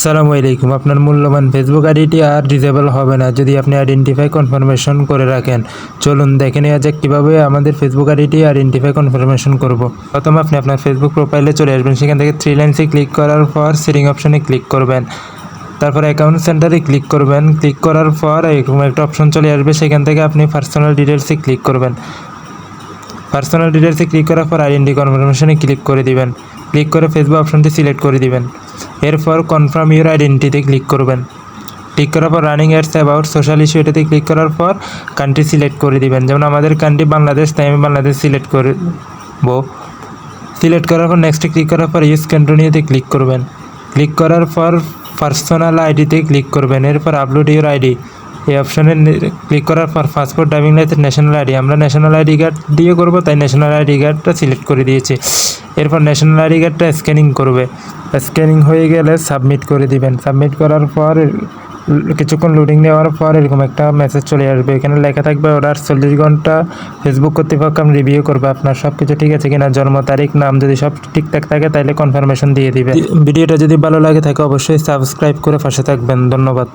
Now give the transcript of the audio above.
আসসালামু আলাইকুম। আপনার মূল্যবান ফেসবুক আইডিটি আর ডিজেবল হবে না, যদি আপনি আইডেন্টিফাই কনফার্মেশন করে রাখেন। চলুন দেখে নেওয়া যাক কীভাবে আমাদের ফেসবুক আইডিটি আইডেন্টিফাই কনফার্মেশন করব। প্রথমে আপনি আপনার ফেসবুক প্রোফাইলে চলে আসবেন, সেখান থেকে থ্রি লাইনসে ক্লিক করার পর সেটিং অপশনে ক্লিক করবেন। তারপর অ্যাকাউন্ট সেন্টারে ক্লিক করবেন। ক্লিক করার পর এরকম একটা অপশন চলে আসবে, সেখান থেকে আপনি পার্সোনাল ডিটেলসে ক্লিক করবেন। পার্সোনাল ডিটেলসে ক্লিক করার পর আইডেন্টি কনফার্মেশনে ক্লিক করে দিবেন। ক্লিক করে ফেসবুক অপশনটি সিলেক্ট করে দিবেন। এরপর কনফার্ম ইউর আইডেন্টিতে ক্লিক করবেন। ক্লিক করার পর running ads about social issue এটাতে ক্লিক করার পর কান্ট্রি সিলেক্ট করে দিবেন। যেমন আমাদের কান্ট্রি বাংলাদেশ, তাই আমি বাংলাদেশ সিলেক্ট করব। সিলেক্ট করার পর নেক্সটে ক্লিক করার পর ইউস কন্টিনিউতে ক্লিক করবেন। ক্লিক করার পর পার্সোনাল আইডিতে ক্লিক করবেন। এরপর আপলোড ইউর আইডি এই অপশনে ক্লিক করার পর passport driving licence national ID আমরা ন্যাশনাল আইডি কার্ড দিয়ে করব, তাই ন্যাশনাল আইডি কার্ডটা সিলেক্ট করে দিয়েছি। এরপর ন্যাশনাল আইডি কার্ডটা স্ক্যানিং করবে। স্ক্যানিং হয়ে গেলে সাবমিট করে দিবেন। সাবমিট করার পর, কিছুক্ষণ লোডিং নেওয়ার পর এরকম একটা মেসেজ চলে আসবে। এখানে লেখা থাকবে ওরা চল্লিশ ঘণ্টা ফেসবুক কর্তৃপক্ষ আমি রিভিউ করবে আপনার সব কিছু ঠিক আছে কিনা, জন্ম তারিখ, নাম যদি সব ঠিকঠাক থাকে তাহলে কনফার্মেশন দিয়ে দিবে। ভিডিওটা যদি ভালো লাগে থাকে অবশ্যই সাবস্ক্রাইব করে পাশে থাকবেন। ধন্যবাদ।